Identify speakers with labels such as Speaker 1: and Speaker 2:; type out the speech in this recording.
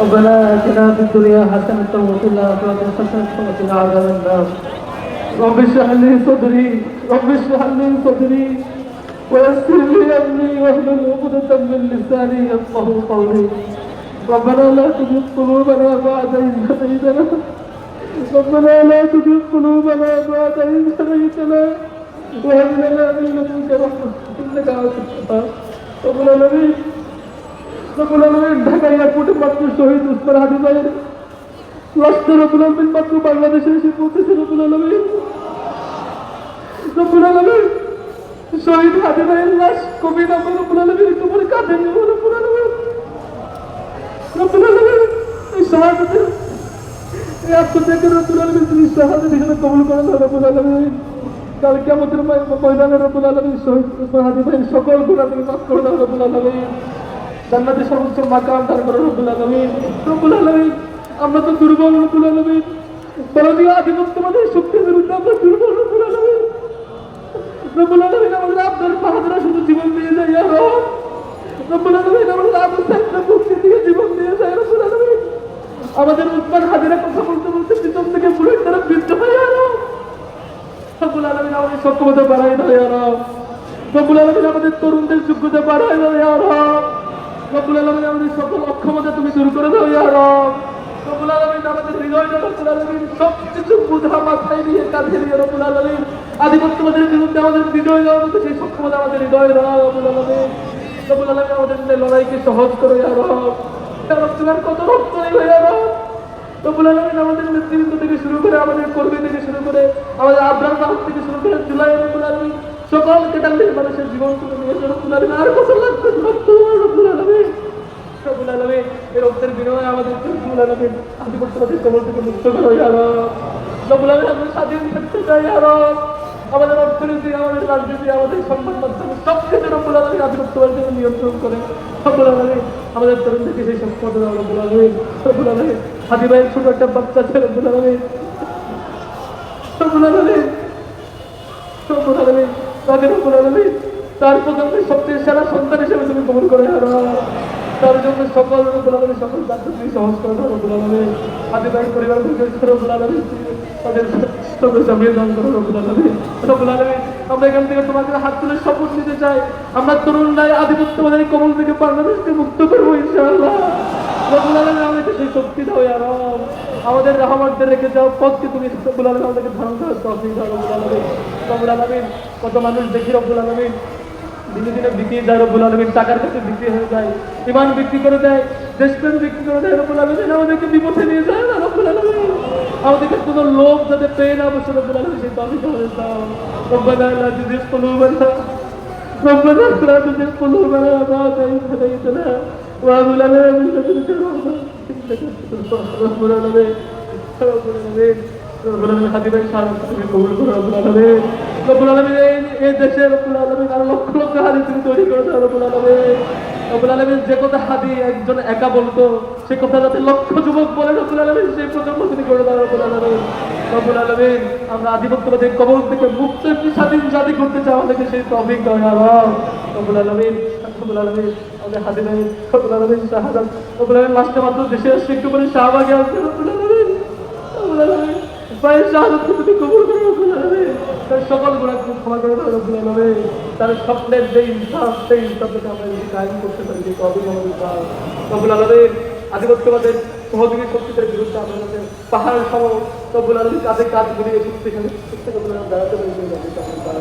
Speaker 1: ربنا آتنا في الدنيا حسنة وفي الآخرة حسنة وقنا عذاب النار. رب اشرح لي صدري رب اشرح لي صدري ويسر لي أمري واحلل عقدة من لساني يفقه قولي. ربنا لا تزغ قلوبنا بعد إذ هديتنا. ربنا لا تزغ قلوبنا بعد إذ هديتنا. وهب لنا من لدنك رحمة শহীদ উসমান হাদি ভাইয়ের লাশটা রবুল আলমিন মাত্র বাংলাদেশে এসে পৌঁছেছে রবুল আলমিন রবুল আলমিন শহীদ হাদি ভাইয়ের লাশ কবি নামে রবুল আলমিন একটু পরে নেব রবুল আলমিন রবুল আলমিন এই শাহাদাতের, এই আত্মত্যাগের রবুল আলমিন তুমি শাহাদাত হিসেবে কবুল করে রবুল আলমিন কাল কেমতের ময়দানে রবুল আলমিন শহীদ ভাইয়ের সকল গুণা তুমি মাফ করে রবুল আলমিন জান্নাতে সর্বোচ্চ মাকাম দান করো রব্বুল আলামিন। রব্বুল আলামিন, আমরা তো দুর্বল রব্বুল আলামিন। ভারতীয় আধিপত্যবাদের শক্তির বিরুদ্ধে আমরা দুর্বল রব্বুল আলামিন। রব্বুল আলামিন, আমাদের আপনার বাহাদুরা শুধু জীবন দিয়ে যায় আর রব্বুল আলামিন, আমাদের আবু সাহেবরা মুক্তি দিয়ে জীবন দিয়ে যায় রব্বুল আলামিন। আমাদের উৎপাদ হাজিরা কথা বলতে বলতে পিছন থেকে বুলেট তারা বৃদ্ধ হয়ে আর রব্বুল আলামিন, আমাদের সক্ষমতা বাড়াই দেয় আর রব্বুল আলামিন, আমাদের তরুণদের যোগ্যতা বাড়াই দেয় আর রব্বুল আলামিন আমাদের সকল অক্ষমতা তুমি দূর করে দাও, ইয়া রব। রব্বুল আলামিন আমাদের হৃদয়টা রব্বুল আলামিন সব কিছু বুঝা মাথায় নিয়ে কাঁধে নিয়ে রব্বুল আলামিন আধিপত্যবাদের বিরুদ্ধে আমাদের হৃদয় দেওয়ার মতো সেই সক্ষমতা আমাদের হৃদয় দাও, রব্বুল আলামিন। রব্বুল আলামিন আমাদের লড়াইকে সহজ করো, ইয়া রব। তোমার কত রক্ত ইয়া রব। রব্বুল আলামিন আমাদের নেতৃত্ব থেকে শুরু করে আমাদের কর্মী থেকে শুরু করে আমাদের আব্রার মাহ থেকে শুরু করে জুলাই রব্বুল আলামিন সকল কেটালের মানুষের জীবন তুলে নিয়েছে রব্বুল আলামিন। আর কত লাগবে রক্ত রব্বুল আলামিন রক্তের বিনিময়ে আমাদের থেকে মুক্ত করো আমরা স্বাধীন চাই আমাদের অর্থনীতি, আমাদের রাজনীতি, আমাদের সংবাদ মাধ্যম, সব আধিপত্যবাদী নিয়ন্ত্রণ করে। সেই সম্পদ হাদি ভাইয়ের ছোট একটা বাচ্চা ছিল রব্বুল আলামিন। রব্বুল আলামিন তার প্রথম সবচেয়ে সেরা সন্তান হিসেবে তুমি কবুল করে আর তার জন্য সকল রব্বুল সকল তুমি সহজ করে দাও। হাদি ভাইয়ের পরিবার থেকে আলামিন তাদের সদস্য সামনে দান করো রব্বুল আলামিন আমরা এখান থেকে তোমার হাত তুলে শপথ নিতে চাই। আমরা তরুণরাই আধিপত্যবাদের কবল থেকে বাংলাদেশকে মুক্ত করব, ইনশাআল্লাহ। শক্তি দাও আমাদের রহমতদের রেখে যাও, পথকে তুমি রব্বুল আলামিন আমাদেরকে ধারণ করার তৌফিক দাও রব্বুল আলামিন রব্বুল আলামিন কত মানুষ দেখি রব্বুল আলামিন দিনে দিনে বিক্রি যায় রব্বুল আলমিন টাকার কাছে বিক্রি হয়ে যায় ইমান বিক্রি করে দেয় দেশপ্রেম বিক্রি করে দেয় রব্বুল আলমিন আমাদেরকে বিপথে নিয়ে যায় না রব্বুল আলমিন আমাদেরকে কোনো লোভ যাতে পেয়ে না বসে রব্বুল আলমিন সেই দাবি করে দাও রব্বানা লা তুজিগ কুলুবানা ربنا لا تزغ قلوبنا بعد إذ هديتنا وهب لنا من لدنك رحمة إنك أنت الوهاب رب العالمين رب العالمين রব্বুল আলামিন হাদিবাই সারা তুমি কবুল করো রব্বুল আলামিন রব্বুল আলামিন, এই দেশে রব্বুল আলামিন আর লক্ষ লক্ষ হাদি তুমি তৈরি করে দাও রব্বুল আলামিন। রব্বুল আলামিন যে কথা হাদি একজন একা বলতো, সে কথা যাতে লক্ষ যুবক বলে রব্বুল আলামিন, সেই প্রজন্ম তুমি করে দাও রব্বুল আলামিন। রব্বুল আলামিন, আমরা আধিপত্যবাদী কবল থেকে মুক্ত একটি স্বাধীন জাতি করতে চাই, আমাদেরকে সেই তৌফিক দাও ইয়া রব। রব্বুল আলামিন রব্বুল আলামিন, আমাদের হাদিবাই রব্বুল আলামিন শাহাদাত, রব্বুল আলামিন লাস্টে মাত্র দেশে আসছে, একটু করে শাহবাগে আসছে, রব্বুল আলামিন। রব্বুল ভাইয়ের শাহাদতকে তুমি কবুল করো রব্বুল আলামিন তার সকল গুণা তুমি ক্ষমা করে দাও রব্বুল আলামিন তার স্বপ্নের যে ইনসাফ, সেই ইনসাফকে আমরা যদি কায়েম করতে পারি, যে কবে আমাদের পাও রব্বুল আলামিন আধিপত্যবাদের সহযোগী শক্তিদের বিরুদ্ধে আমরা পাহাড় সহ রব্বুল আলামিন কাঁধে কাঁধ ঘুরিয়ে শক্তিশালী শক্তি দাঁড়াতে পারি, সেই দাবি আমরা